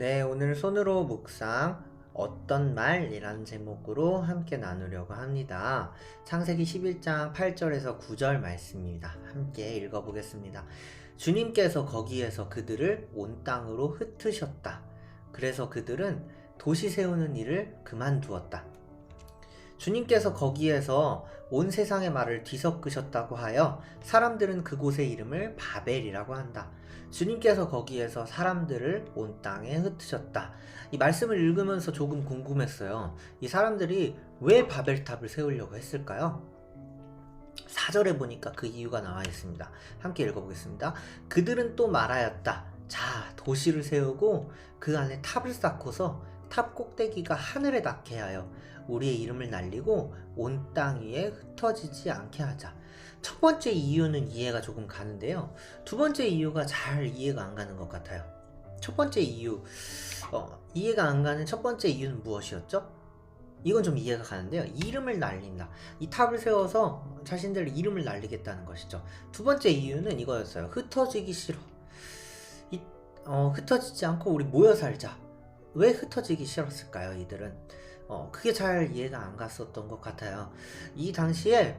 네, 오늘 손으로 묵상 어떤 말이라는 제목으로 함께 나누려고 합니다. 창세기 11장 8절에서 9절 말씀입니다. 함께 읽어보겠습니다. 주님께서 거기에서 그들을 온 땅으로 흩으셨다. 그래서 그들은 도시 세우는 일을 그만두었다. 주님께서 거기에서 온 세상의 말을 뒤섞으셨다고 하여 사람들은 그곳의 이름을 바벨이라고 한다. 주님께서 거기에서 사람들을 온 땅에 흩으셨다. 이 말씀을 읽으면서 조금 궁금했어요. 이 사람들이 왜 바벨탑을 세우려고 했을까요? 4절에 보니까 그 이유가 나와 있습니다. 함께 읽어보겠습니다. 그들은 또 말하였다. 자, 도시를 세우고 그 안에 탑을 쌓고서 탑 꼭대기가 하늘에 닿게 하여 우리의 이름을 날리고 온 땅 위에 흩어지지 않게 하자. 첫 번째 이유는 이해가 조금 가는데요. 두 번째 이유가 잘 이해가 안 가는 것 같아요. 첫 번째 이유, 어, 이해가 안 가는 첫 번째 이유는 무엇이었죠? 이건 좀 이해가 가는데요. 이름을 날린다. 이 탑을 세워서 자신들 이름을 날리겠다는 것이죠. 두 번째 이유는 이거였어요. 흩어지기 싫어. 이, 어, 흩어지지 않고 우리 모여 살자. 왜 흩어지기 싫었을까요, 이들은? 어, 그게 잘 이해가 안 갔었던 것 같아요. 이 당시에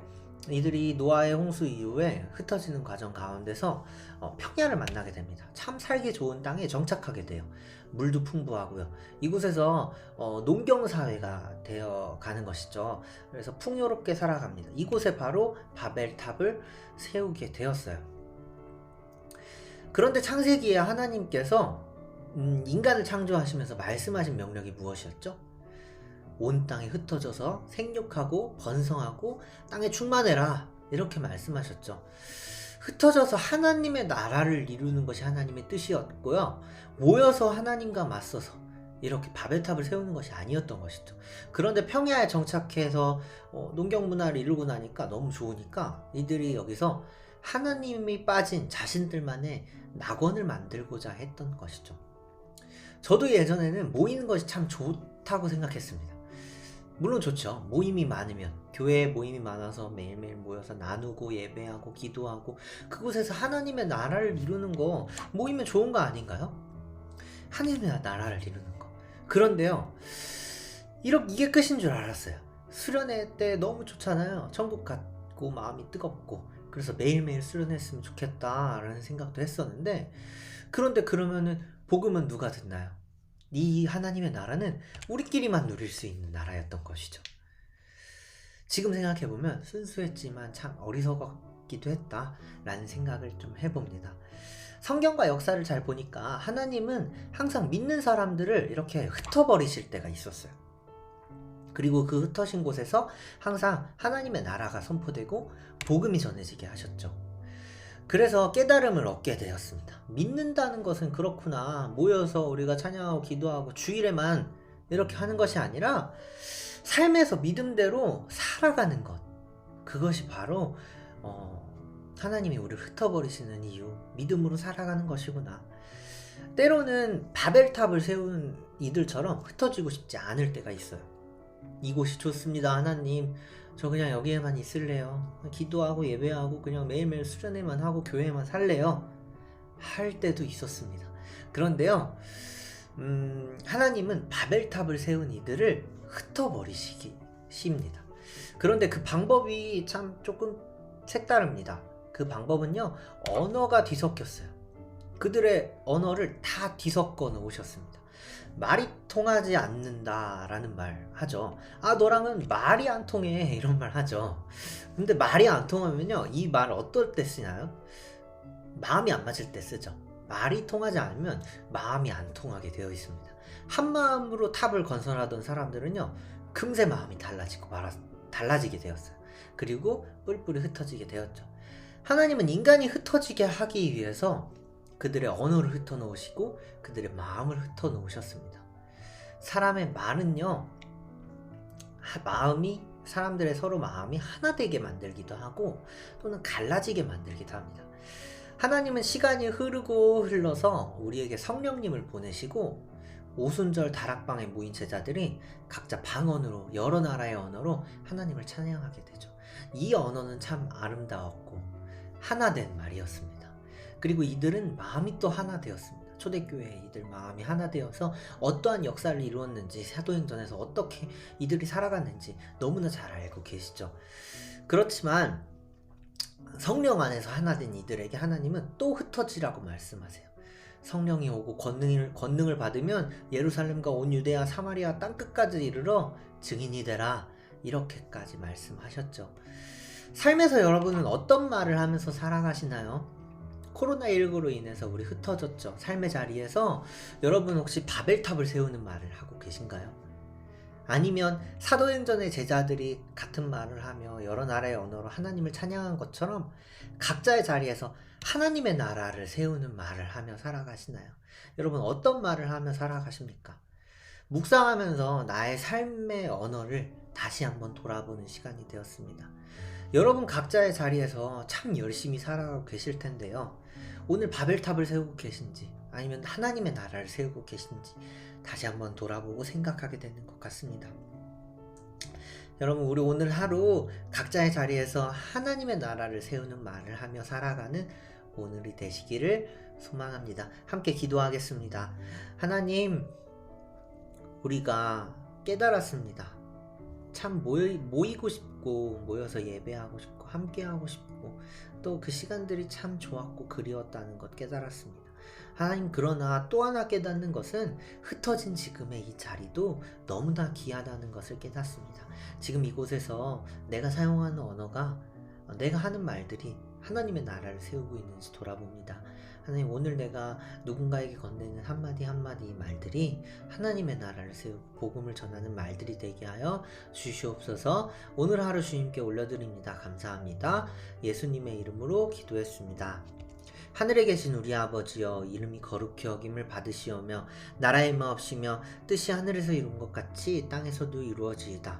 이들이 노아의 홍수 이후에 흩어지는 과정 가운데서 어, 평야를 만나게 됩니다. 참 살기 좋은 땅에 정착하게 돼요. 물도 풍부하고요. 이곳에서 어, 농경 사회가 되어 가는 것이죠. 그래서 풍요롭게 살아갑니다. 이곳에 바로 바벨탑을 세우게 되었어요. 그런데 창세기에 하나님께서 음, 인간을 창조하시면서 말씀하신 명령이 무엇이었죠? 온 땅에 흩어져서 생육하고 번성하고 땅에 충만해라 이렇게 말씀하셨죠. 흩어져서 하나님의 나라를 이루는 것이 하나님의 뜻이었고요. 모여서 하나님과 맞서서 이렇게 바벨탑을 세우는 것이 아니었던 것이죠. 그런데 평야에 정착해서 어, 농경 문화를 이루고 나니까 너무 좋으니까 이들이 여기서 하나님이 빠진 자신들만의 낙원을 만들고자 했던 것이죠. 저도 예전에는 모이는 것이 참 좋다고 생각했습니다. 물론 좋죠. 모임이 많으면 교회에 모임이 많아서 매일매일 모여서 나누고 예배하고 기도하고 그곳에서 하나님의 나라를 이루는 거 모이면 좋은 거 아닌가요? 하나님의 나라를 이루는 거. 그런데요. 이렇게 이게 끝인 줄 알았어요. 수련회 때 너무 좋잖아요. 천국 같고 마음이 뜨겁고 그래서 매일매일 수련했으면 좋겠다라는 생각도 했었는데 그런데 그러면은 복음은 누가 듣나요? 이 하나님의 나라는 우리끼리만 누릴 수 있는 나라였던 것이죠. 지금 생각해보면 순수했지만 참 어리석었기도 했다라는 생각을 좀 해봅니다. 성경과 역사를 잘 보니까 하나님은 항상 믿는 사람들을 이렇게 흩어버리실 때가 있었어요. 그리고 그 흩어진 곳에서 항상 하나님의 나라가 선포되고 복음이 전해지게 하셨죠. 그래서 깨달음을 얻게 되었습니다. 믿는다는 것은 그렇구나. 모여서 우리가 찬양하고 기도하고 주일에만 이렇게 하는 것이 아니라 삶에서 믿음대로 살아가는 것. 그것이 바로 어, 하나님이 우리를 흩어버리시는 이유. 믿음으로 살아가는 것이구나. 때로는 바벨탑을 세운 이들처럼 흩어지고 싶지 않을 때가 있어요. 이곳이 좋습니다, 하나님. 저 그냥 여기에만 있을래요. 기도하고 예배하고 그냥 매일매일 수련회만 하고 교회만 살래요. 할 때도 있었습니다. 그런데요, 음, 하나님은 바벨탑을 세운 이들을 흩어버리시기 쉽니다. 그런데 그 방법이 참 조금 색다릅니다. 그 방법은요, 언어가 뒤섞였어요. 그들의 언어를 다 뒤섞어 놓으셨습니다. 말이 통하지 않는다라는 말 하죠. 아, 너랑은 말이 안 통해. 이런 말 하죠. 근데 말이 안 통하면요. 이 말 어떨 때 쓰나요? 마음이 안 맞을 때 쓰죠. 말이 통하지 않으면 마음이 안 통하게 되어 있습니다. 한 마음으로 탑을 건설하던 사람들은요. 금세 마음이 달라지고 말아, 달라지게 되었어요. 그리고 뿔뿔이 흩어지게 되었죠. 하나님은 인간이 흩어지게 하기 위해서 그들의 언어를 흩어 놓으시고 그들의 마음을 흩어 놓으셨습니다. 사람의 말은요, 마음이 사람들의 서로 마음이 하나 되게 만들기도 하고 또는 갈라지게 만들기도 합니다. 하나님은 시간이 흐르고 흘러서 우리에게 성령님을 보내시고 오순절 다락방에 모인 제자들이 각자 방언으로 여러 나라의 언어로 하나님을 찬양하게 되죠. 이 언어는 참 아름다웠고 하나 된 말이었습니다. 그리고 이들은 마음이 또 하나 되었습니다. 초대교회 이들 마음이 하나 되어서 어떠한 역사를 이루었는지 사도행전에서 어떻게 이들이 살아갔는지 너무나 잘 알고 계시죠. 그렇지만 성령 안에서 하나 된 이들에게 하나님은 또 흩어지라고 말씀하세요. 성령이 오고 권능을, 권능을 받으면 예루살렘과 온 유대야 사마리아 땅끝까지 이르러 증인이 되라 이렇게까지 말씀하셨죠. 삶에서 여러분은 어떤 말을 하면서 살아가시나요? 코로나19로 인해서 우리 흩어졌죠. 삶의 자리에서 여러분 혹시 바벨탑을 세우는 말을 하고 계신가요? 아니면 사도행전의 제자들이 같은 말을 하며 여러 나라의 언어로 하나님을 찬양한 것처럼 각자의 자리에서 하나님의 나라를 세우는 말을 하며 살아가시나요? 여러분 어떤 말을 하며 살아가십니까? 묵상하면서 나의 삶의 언어를 다시 한번 돌아보는 시간이 되었습니다. 여러분 각자의 자리에서 참 열심히 살아가고 계실 텐데요. 오늘 바벨탑을 세우고 계신지 아니면 하나님의 나라를 세우고 계신지 다시 한번 돌아보고 생각하게 되는 것 같습니다. 여러분 우리 오늘 하루 각자의 자리에서 하나님의 나라를 세우는 말을 하며 살아가는 오늘이 되시기를 소망합니다. 함께 기도하겠습니다. 하나님 우리가 깨달았습니다. 참 모이, 모이고 싶 고 모여서 예배하고 싶고 함께하고 싶고 또 그 시간들이 참 좋았고 그리웠다는 것 깨달았습니다. 하나님 그러나 또 하나 깨닫는 것은 흩어진 지금의 이 자리도 너무나 귀하다는 것을 깨닫습니다. 지금 이곳에서 내가 사용하는 언어가 어, 내가 하는 말들이 하나님의 나라를 세우고 있는지 돌아봅니다. 하나님 오늘 내가 누군가에게 건네는 한마디 한마디 말들이 하나님의 나라를 세우고 복음을 전하는 말들이 되게 하여 주시옵소서 오늘 하루 주님께 올려드립니다. 감사합니다. 예수님의 이름으로 기도했습니다. 하늘에 계신 우리 아버지여 이름이 거룩히 여김을 받으시오며 나라의 마옵시며 뜻이 하늘에서 이룬 것 같이 땅에서도 이루어지이다.